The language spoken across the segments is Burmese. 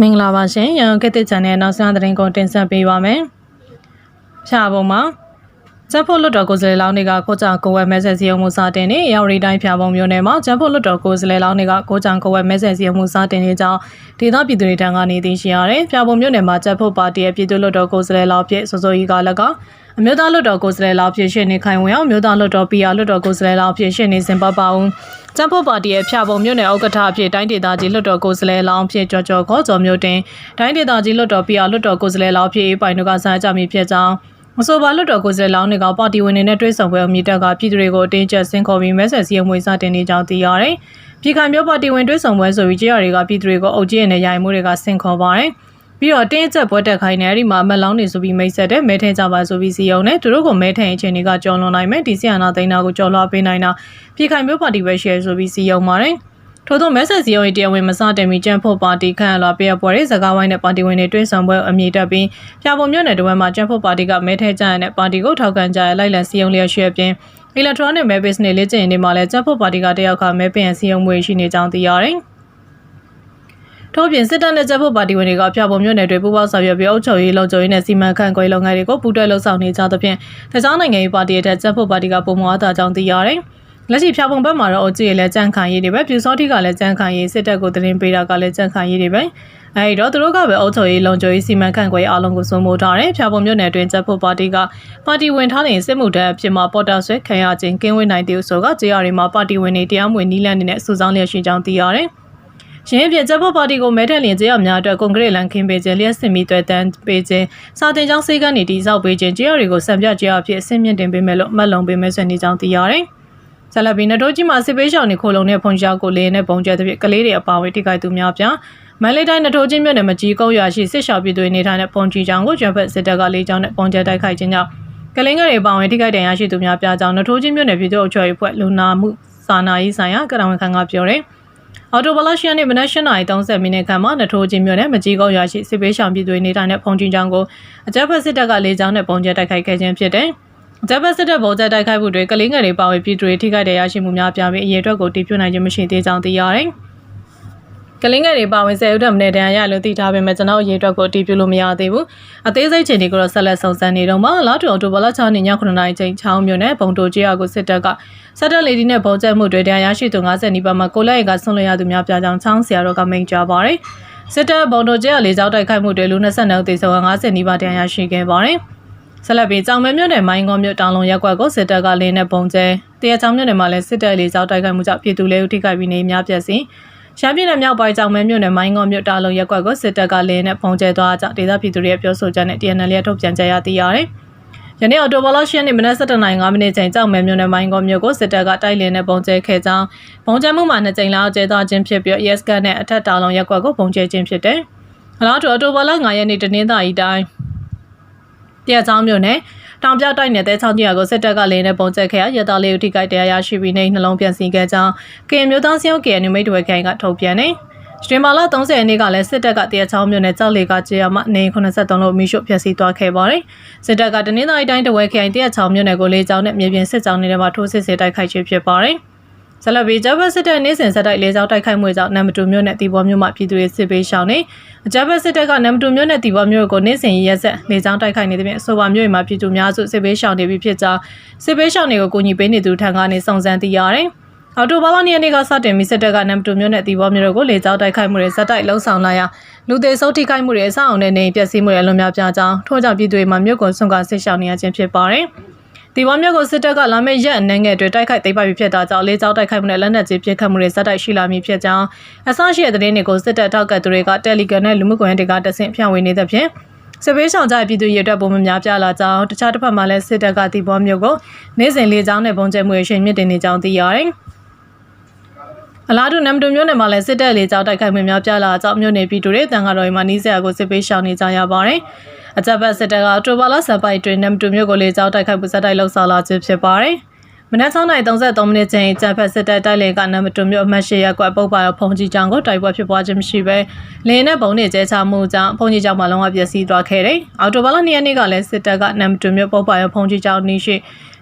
မင်္ဂလာပါရှင်ရန်ကုန်ခေတ်သစ် channel နောက်ဆုံးသတင်းကိုတင်ဆက်ပေးပါမယ်။ဖြာပုံမှာ ကျန်းဖို့လွတ်တော်ကိုယ်စားလှယ်လောင်းတွေကကိုကြောင်ကိုဝဲမဲဆက်စီယုံမှုစတင်နေရောက်ရီတိုင်းဖြာပုံမျိုးနယ်မှာကျန်းဖို့လွတ်တော်ကိုယ်စားလှယ်လောင်းတွေကကိုကြောင်ကိုဝဲမဲဆက်စီယုံမှုစတင်နေကြောင်းဒေသပြည်သူတွေထံကနေသိရှိရတယ်။ဖြာပုံမျိုးနယ်မှာကျန်းဖို့ပါတီရဲ့ပြည်သူ့လွတ်တော်ကိုယ်စားလှယ်လောင်းဖြစ်စိုးစိုးကြီးကလည်းကအမျိုးသားလွတ်တော်ကိုယ်စားလှယ်လောင်းဖြစ်ရှင်နေခိုင်ဝင်အောင်မျိုးသားလွတ်တော် PR လွတ်တော်ကိုယ်စားလှယ်လောင်းဖြစ်ရှင်နေစင်ပပအောင်ကျန်းဖို့ပါတီရဲ့ဖြာပုံမျိုးနယ်ဥက္ကဋ္ဌအဖြစ်တိုင်းဒေသကြီးလွတ်တော်ကိုယ်စားလှယ်လောင်းဖြစ်ကြော်ကြော်ခေါ်ကျော်မျိုးတင်တိုင်းဒေသကြီးလွတ်တော် PR လွတ်တော်ကိုယ်စားလှယ်လောင်းဖြစ်ပိုင်တို့ကစားကြမိဖြစ်ကြောင်း အဆိုပါလွတ်တော်ကိုယ်စားလှယ်လောင်းတွေကပါတီဝင်တွေနဲ့တွဲဆောင်ပွဲအမြင့်တက်ကပြည်သူတွေကိုအတင်းကျပ်ဆင်းခေါ်ပြီးမဲဆွယ်စည်းရုံးမှုစတင်နေကြောင်းသိရတယ်။ပြည်ခိုင်မျိုးပါတီဝင်တွဲဆောင်ပွဲဆိုပြီးကြေးရတွေကပြည်သူတွေကိုအုပ်ကြီးနဲ့ရိုင်မှုတွေကဆင်းခေါ်ပါတယ်။ပြီးတော့တင်းကျပ်ပွဲတက်ခိုင်းနေအဲ့ဒီမှာမက်လောင်းနေဆိုပြီးမိတ်ဆက်တဲ့မဲထင်းကြပါဆိုပြီးစီယုံနဲ့သူတို့ကမဲထင်းအချိန်တွေကကြော်လွန်နိုင်မယ်ဒီစီယနာသိန်းနာကိုကြော်လွှားပေးနိုင်တာပြည်ခိုင်မျိုးပါတီပဲရှယ်ဆိုပြီးစီယုံပါတယ်။ ထို့သောမဲဆက်စီယုံရဲ့တရားဝင်မစတင်မီကျန်းဖို့ပါတီခန့်လာပြရပွဲစကားဝိုင်းနဲ့ပါတီဝင်တွေတွဲဆောင်ပွဲအမြင့်တက်ပြီးပြပုံမြို့နယ်တဝက်မှာကျန်းဖို့ပါတီကမဲထဲကြရတဲ့ပါတီကိုထောက်ခံကြရလိုက်လံစီယုံလျက်ရှိအပြင် electronic မဲ business လေ့ကျင့်နေမှာလဲကျန်းဖို့ပါတီကတယောက်ကမဲပင်စီယုံမွေရှိနေကြောင်းသိရတယ်။ထို့ပြင်စစ်တပ်နဲ့တပ်ဖို့ပါတီဝင်တွေကဖျောက်ပုံမြို့နယ်တွေပူးပေါင်းဆောင်ရွက်ပြီးအုပ်ချုပ်ရေးလုံခြုံရေးနဲ့စီမံခန့်ခွဲလုပ်ငန်းတွေကိုပူးတွဲလှုပ်ဆောင်နေကြသဖြင့်တခြားနိုင်ငံရေးပါတီတွေတပ်ဖို့ပါတီကပုံမအားသာကြောင်းသိရတယ်။ လက်ရှိဖျောက်ပုံဘက်မှာတော့အကြည့်ရလဲကြန့်ခိုင်ရေးတွေပဲပြူစောတိကလည်းကြန့်ခိုင်ရေးစစ်တပ်ကိုသတင်းပေးတာကလည်းကြန့်ခိုင်ရေးတွေပဲအဲဒီတော့သူတို့ကပဲအုပ်ချုပ်ရေးလုံခြုံရေးစီမံခန့်ခွဲအားလုံးကိုစိုးမိုးထားတယ်ဖျောက်ပုံမြို့နယ်တွင်တပ်ဖို့ပါတီကပါတီဝင်ထားတဲ့စစ်မှုထမ်းအဖြစ်မှာပေါ်တာဆွဲခံရခြင်းကင်းဝေးနိုင်တဲ့ဆိုကကြေးရတွေမှာပါတီဝင်တွေတရားမဝင်နီးလန်းနေနဲ့စုဆောင်းလျက်ရှိကြောင်းသိရတယ်။ရင်းပြချက်ဖို့ပါတီကိုမဲထက်လင်ကြေးရများအတွက်ကွန်ကရစ်လန်ခင်းပေးခြင်းလျှက်စစ်မီတွေ့တန်းပေးခြင်းစာတင်ကြောင်းစေကန်းနေတိစောက်ပေးခြင်းကြေးရတွေကိုစံပြကြေးရအဖြစ်အဆင့်မြင့်တင်ပေးမယ်လို့မှတ်လုံပေးမယ်ဆိုနေကြောင်းသိရတယ်။ ဆလဘီနတိုကြီးမှာစစ်ပေးရှောင်းနေခိုလုံတဲ့ဖုန်ရှားကိုလေးနဲ့ပုံကျဲတဲ့ကလေးတွေအပါအဝင်ထိခိုက်သူများပြမန်လေးတိုင်းနထိုးချင်းမြို့နယ်မကြီးကုန်းရွာရှိစစ်ရှောင်ပြည်သူနေထိုင်တဲ့ပုံကြီးချောင်းကိုကျန်းဖက်စစ်တပ်ကလေးချောင်းနဲ့ပုံကျဲတိုက်ခိုက်ခြင်းကြောင့်ကလင်းငယ်တွေအပါအဝင်ထိခိုက်ဒဏ်ရာရှိသူများပြကြောင်းနထိုးချင်းမြို့နယ်ပြည်သူ့အုပ်ချုပ်ရေးဖွဲ့လူနာမှုစာနာရေးဆိုင်ရာကရဝန်ခံကပြောတယ်။အော်တိုဘလရှိယန်နဲ့မနက်၈နာရီ30မိနစ်ခန့်မှာနထိုးချင်းမြို့နယ်မကြီးကုန်းရွာရှိစစ်ပေးဆောင်ပြည်သူနေထိုင်တဲ့ဖုန်ချင်းချောင်းကိုအကြမ်းဖက်စစ်တပ်ကလေကြောင်းနဲ့ပုံကျဲတိုက်ခိုက်ခဲ့ခြင်းဖြစ်တယ်။ ဂျပန်စစ်တပ်ဗုံးကျတိုက်ခိုက်မှုတွေကလေးငယ်တွေပါဝင်ပြည်သူတွေထိခိုက်တဲ့ရရှိမှုများပြပြီးအရေးအတွက်ကိုတည်ပြုနိုင်ခြင်းမရှိသေးကြောင်းသိရတယ်။ကလင်းငယ်တွေပါဝင်ဆယ်ဦးတမနဲ့တန်ရလို့သိထားပေမဲ့ကျွန်တော်ရေအတွက်ကိုအတည်ပြုလို့မရသေးဘူးအသေးစိတ်ချိန်တွေကိုတော့ဆက်လက်စုံစမ်းနေတော့မှလာတူအော်တိုဘလ6နှစ်ည9နာရီချိန်ချောင်းမြို့နယ်ဘုံတိုကြီးအကိုစစ်တပ်ကစက်တက်လေဒီနဲ့ပုံကျက်မှုတွေတရားရရှိသူ90နီးပါးမှာကိုလက်ရကဆွန့်လွှတ်ရသူများပြကြောင်းချောင်းဆရာတော်ကမိန့်ကြားပါတယ်စစ်တပ်ဘုံတိုကြီးအလေးကြောက်တိုက်ခိုက်မှုတွေလူ22ဦးသေဆုံး50နီးပါးတရားရရှိခဲ့ပါတယ် ဆက်လက်ပြီးကြောင်မဲမြို့နယ်မိုင်းကုန်းမြို့တောင်လုံရက်ကွက်ကိုစစ်တပ်ကလင်းနဲ့ပုံကျဲတရားချောင်းမြို့နယ်မှာလည်းစစ်တပ်လေးကြောက်တိုက်ခိုက်မှုကြောင့်ပြည်သူလေးဦးထိခိုက်ပြီးနေများပြည့်စင်ရှမ်းပြည်နယ်မြောက်ပိုင်းကြောင်မဲမြို့နယ်မိုင်းကုန်းမြို့တာလုံရက်ကွက်ကိုစစ်တပ်ကလင်းနဲ့ပုံကျဲသွားကြဒေသပြည်သူတွေရဲ့ပြောဆိုချက်နဲ့ TNL ရဲ့ထုတ်ပြန်ကြရသိရတယ်။ယနေ့အော်တိုဘာလ10ရက်နေ့မနက်7:05မိနစ်ချိန်ကြောင်မဲမြို့နယ်မိုင်းကုန်းမြို့ကိုစစ်တပ်ကတိုက်လင်းနဲ့ပုံကျဲခဲ့ကြောင်းပုံကျဲမှုမှာနှစ်ကြိမ်လောက်ကျဲသွားခြင်းဖြစ်ပြီး ES ကနဲ့အထက်တာလုံရက်ကွက်ကိုပုံကျဲခြင်းဖြစ်တယ်။အလားတူအော်တိုဘာလ9ရက်နေ့တနင်္သာရီတိုင်း တရားချောင်းမြို့နယ်တောင်ပြောက်တိုက်နယ်တဲချောင်းကြီးကိုစစ်တပ်ကလည်းနဲ့ပုံကျက်ခဲ့ရရတာလေးဦးထိခိုက်တရားရရှိပြီးနေနှလုံးပြန်စီခဲ့ကြောင်းကင်မျိုးသားစင်းကင်နူမိတ်တွေခိုင်ကထုတ်ပြန်နေစတင်မာလာ30ရက်နေ့ကလည်းစစ်တပ်ကတရားချောင်းမြို့နယ်ကြောက်လေကကြေးရမှနေ83လို့မိရှုဖျက်ဆီးသွားခဲ့ပါတယ်။စစ်တပ်ကတနင်္သာရီတိုင်းတဝဲခိုင်တရားချောင်းမြို့နယ်ကိုလေးချောင်းနဲ့မြေပြင်စစ်ကြောင်းတွေမှာထိုးစစ်ဆင်တိုက်ခိုက်ခြင်းဖြစ်ပါတယ်။ ဇလဘီဂျဘတ်စစ်တပ်နေစဉ်ဆက်တိုက်လေးစောင်းတိုက်ခိုက်မှုကြောင့်နမ်မတူမြို့နယ်တီဘောမြို့မှာပြည်သူတွေစစ်ပေးရှောင်နေဂျဘတ်စစ်တပ်ကနမ်မတူမြို့နယ်တီဘောမြို့ကိုနေစဉ်ရက်ဆက်လေးစောင်းတိုက်ခိုက်နေတဲ့ပြင်အဆိုပါမြို့မှာပြည်သူများစုစစ်ပေးရှောင်နေပြီဖြစ်ကြောင်းစစ်ပေးရှောင်တွေကိုကူညီပေးနေသူထံကနေစုံစမ်းသိရတယ်။အော်တိုဘာလနေ့နေ့ကစတင်ပြီးစစ်တပ်ကနမ်မတူမြို့နယ်တီဘောမြို့ကိုလေကြောင်းတိုက်ခိုက်မှုတွေဇက်တိုက်လှုံ့ဆော်လာရာလူသေးဆုံးထိခိုက်မှုတွေအဆောက်အအုံနဲ့နေပျက်စီးမှုတွေအလွန်များပြားကြောင်းထို့ကြောင့်ပြည်သူတွေမှာမြို့ကိုဆွန့်ခွာဆစ်ရှောင်နေရခြင်းဖြစ်ပါတယ်။ ဒီဘောမျိုးကိုစစ်တပ်ကလာမယ့်ရက်အနှံငယ်တွေတိုက်ခိုက်သိမ်းပိုက်ပြီးဖြစ်တာကြောင့်လေးကြောင်းတိုက်ခိုက်မှုနဲ့လက်နက်ကြီးပစ်ခတ်မှုတွေဇက်တိုက်ရှိလာမည်ဖြစ်ကြောင်းအစရှိတဲ့သတင်းတွေကိုစစ်တပ်ထောက်ကသူတွေကတယ်လီဂရမ်နဲ့လူမှုကွန်ရက်တွေကတဆင့်ဖြန့်ဝေနေတဲ့ဖြင့်စစ်ပေးဆောင်ကြပြည်သူရဲတပ်ပုံမများပြလာကြောင်းတခြားတစ်ဖက်မှာလည်းစစ်တပ်ကဒီဘောမျိုးကိုနေ့စဉ်လေးကြောင်းနဲ့ပုံကျဲမှုရရှင်မြင့်တင်နေကြောင်းသိရတယ် အလားတူနမ်တူမြို့နယ်မှာလည်းစစ်တပ်လေးကြောင်းတိုက်ခိုက်မှုများပြလာကြောင်းမြို့နယ်ပြည်သူတွေတန်ခါတော်မှာနီးစပ်ကိုစစ်ပေးရှောင်နေကြရပါတယ်။အကြပ်ပတ်စစ်တပ်ကတိုဘာလဆပ်ပိုက်တွင်နမ်တူမြို့ကိုလေကြောင်းတိုက်ခိုက်မှုစက်တိုက်လှုပ်ဆောင်လာခြင်းဖြစ်ပါတယ်။ မနက်6:33မိနစ်ချိန်အကြပ်ဖက်စစ်တပ်တိုက်လေကနမ်တူမြို့အမှတ်၈ရပ်ကွက်ပုတ်ပါဖုန်ကြီးကျောင်းကိုတိုက်ပွဲဖြစ်ပွားခြင်းမရှိဘဲလင်းနဲ့ဘုံနဲ့ကျဲချမှုကြောင့်ဖုန်ကြီးကျောင်းမှာလုံးဝပျက်စီးသွားခဲ့တယ်။အော်တိုဘာလ2ရက်နေ့ကလည်းစစ်တပ်ကနမ်တူမြို့ပုတ်ပါဖုန်ကြီးကျောင်းနီးရှိ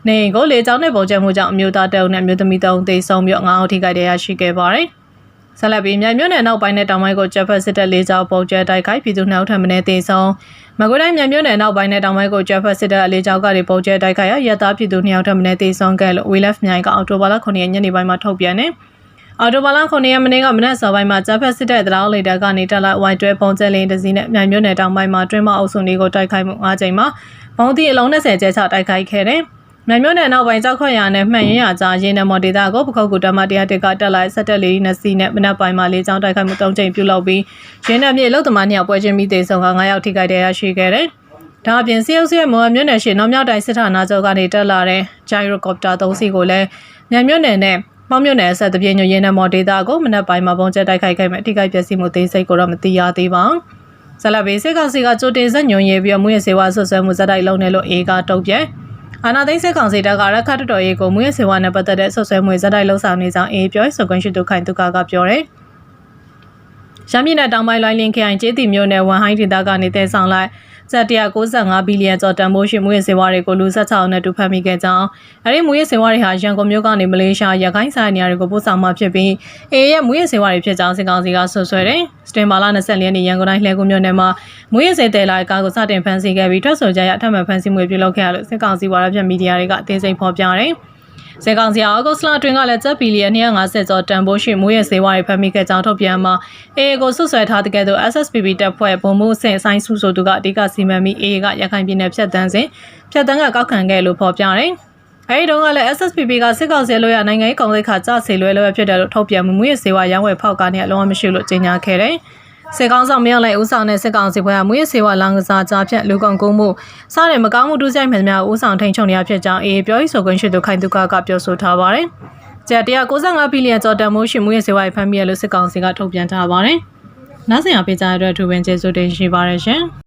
နေအိမ်ကိုလေကြောင်းနဲ့ပုံကျမှုကြောင့်အမျိုးသားတအုပ်နဲ့အမျိုးသမီးတအုပ်သေဆုံးပြီး9ဦးထိခိုက်ဒဏ်ရာရှိခဲ့ပါတယ်။ ဆက်လက်ပြီးမြိုင်မြို့နယ်နောက်ပိုင်းနဲ့တောင်ပိုင်းကိုကျက်ဖက်စစ်တပ်လေးကြောင်းပုံကျဲတိုက်ခိုက်ပြည်သူနှောက်ထံမနေသေးဆုံးမကွေးတိုင်းမြိုင်မြို့နယ်နောက်ပိုင်းနဲ့တောင်ပိုင်းကိုကျက်ဖက်စစ်တပ်လေးကြောင်းကနေပုံကျဲတိုက်ခိုက်ရရတာပြည်သူနှောက်ထံမနေသေးဆုံးခဲ့လို့ WeLeft မြိုင်ကအော်တိုဘာလ9ရက်ညနေပိုင်းမှာထုတ်ပြန်တယ်အော်တိုဘာလ9ရက်မနေ့ကမနက်စောပိုင်းမှာကျက်ဖက်စစ်တပ်တရားလေတပ်ကနေတက်လာဝိုင်တွဲပုံကျဲလင်းတစ်စီးနဲ့မြိုင်မြို့နယ်တောင်ပိုင်းမှာတွင်းမအုပ်စုလေးကိုတိုက်ခိုက်မှု၅ကြိမ်မှာဘုံတီအလုံး20ကျဲချတိုက်ခိုက်ခဲ့တယ်။ မြိုင်မြို့နယ်နောက်ပိုင်းကြောက်ခွက်ရနဲ့မှန်ရင်ရကြားရင်းနမော်ဒေတာကိုပခုတ်ကူတမတရားတစ်ကတက်လိုက်ဆက်တက်လေးနှစ်စီးနဲ့မနက်ပိုင်းမှာလေးချောင်းတိုက်ခိုက်မှု၃ကြိမ်ပြုလုပ်ပြီးရင်းနှမြေလုံသမားနှစ်ယောက်ပွဲချင်းမိသေးဆုံးက9ယောက်ထိခိုက်တဲ့ရရှိခဲ့တယ်။ဒါအပြင်စီအုပ်စုရဲ့မော်မြို့နယ်ရှိနောက်မြောက်တိုင်းစစ်ဌာနချုပ်ကနေတက်လာတဲ့ဂျိုင်ရိုကော်ပတာ၃စီးကိုလည်းမြိုင်မြို့နယ်နဲ့မောင်မြို့နယ်ဆက်တပြင်းညရင်းနမော်ဒေတာကိုမနက်ပိုင်းမှာပုံကျဲတိုက်ခိုက်ခဲ့မယ်အထိခိုက်ပျက်စီးမှုသေးစိတ်ကိုတော့မသိရသေးပါဘူး။ဇလဘေးစစ်ကောင်စီကကြိုတင်ဆက်ညွန်ရေးပြီးမူရစေဝါဆွဆွဲမှုဇက်တိုက်လုံးနေလို့အေကတုတ်ပြဲ အာနာသိန်းစစ်ကောင်စီတပ်ကရခတ်တော်ရေးကိုမူရစေဝါနဲ့ပတ်သက်တဲ့ဆွဆွဲမှုဇက်တိုက်လုံးဆောင်နေကြောင်းအေပြောဆိုခွင့်ရှိသူခိုင်သူကကပြောတယ်။ရမ်းမြင့်တဲ့တောင်ပိုင်းလိုင်းလင်းခိုင်ကျေးတီမျိုးနဲ့ဝန်ဟိုင်းဒေသကနေတည်ဆောင်လိုက် စက်195ဘီလီယံကျော်တန်ဖိုးရှိမူရစေဝါတွေကိုလူဆက်ချောင်းနဲ့တူဖမ်းမိခဲ့ကြောင်းအဲဒီမူရစေဝါတွေဟာရန်ကုန်မြို့ကနေမလေးရှားရခိုင်ဆိုင်နေရာတွေကိုပို့ဆောင်မှဖြစ်ပြီးအေရဲ့မူရစေဝါတွေဖြစ်ကြောင်းစစ်ကောင်စီကဆွဆွဲတယ်။စတင်မာလာ24ရက်နေ့ရန်ကုန်တိုင်းလှဲကူမြို့နယ်မှာမူရစေတဲလာကားကိုစတင်ဖမ်းဆီးခဲ့ပြီးထွက်ဆိုကြရအထက်မှန်ဖမ်းဆီးမှုပြုလုပ်ခဲ့ရလို့စစ်ကောင်စီဝါရပြမီဒီယာတွေကအသေးစိတ်ဖော်ပြတယ်။ စေကောင်စီအောက်ဂုတ်လအတွင်းကလည်းကျပ်ဘီလီယံ250ကျော်တန်ဖိုးရှိမူရဲ့စေဝါတွေဖမ်းမိခဲ့ကြောင်းထုတ်ပြန်မှာအေအေကိုဆွဆွဲထားတဲ့ကဲ့သို့ SSPB တပ်ဖွဲ့ဗိုလ်မှူးစင်ဆိုင်စုဆိုသူကအဓိကစီမံပြီးအေအေကရခိုင်ပြည်နယ်ဖြတ်တန်းစဉ်ဖြတ်တန်းကကောက်ခံခဲ့လို့ဖော်ပြတယ်။အဲဒီတုန်းကလည်း SSPB ကစစ်ကောင်စီလိုရနိုင်ငံရေးကောင်စစ်ခါကြဆေလွဲလွဲဖြစ်တယ်လို့ထုတ်ပြန်မှုမူရဲ့စေဝါရောင်းဝယ်ဖောက်ကားနဲ့အလုံးဝမရှိလို့ကြေညာခဲ့တယ်။ စစ်ကောင်ဆောင်မြောက်လိုက်ဦးဆောင်တဲ့စစ်ကောင်စီဘက်ကမွေးစေဝါလောင်ကစားကြားဖြတ်လူကုန်ကူးမှုစတဲ့မကောင်းမှုဒုစရိုက်မှန်များဦးဆောင်ထိန်ချုံနေရဖြစ်ကြောင်းအေးပြောရေးဆိုခွင့်ရှိသူခိုင်သူကကပြောဆိုထားပါတယ်။ကျပ်195ဘီလီယံကျော်တန်မိုးရှိမွေးစေဝါဖမ်းမိရလို့စစ်ကောင်စီကထုတ်ပြန်ထားပါတယ်။နောက်ဆက်ရပေးကြတဲ့အတွက်ထူပင်ကျေးဇူးတင်ရှိပါတယ်ရှင်။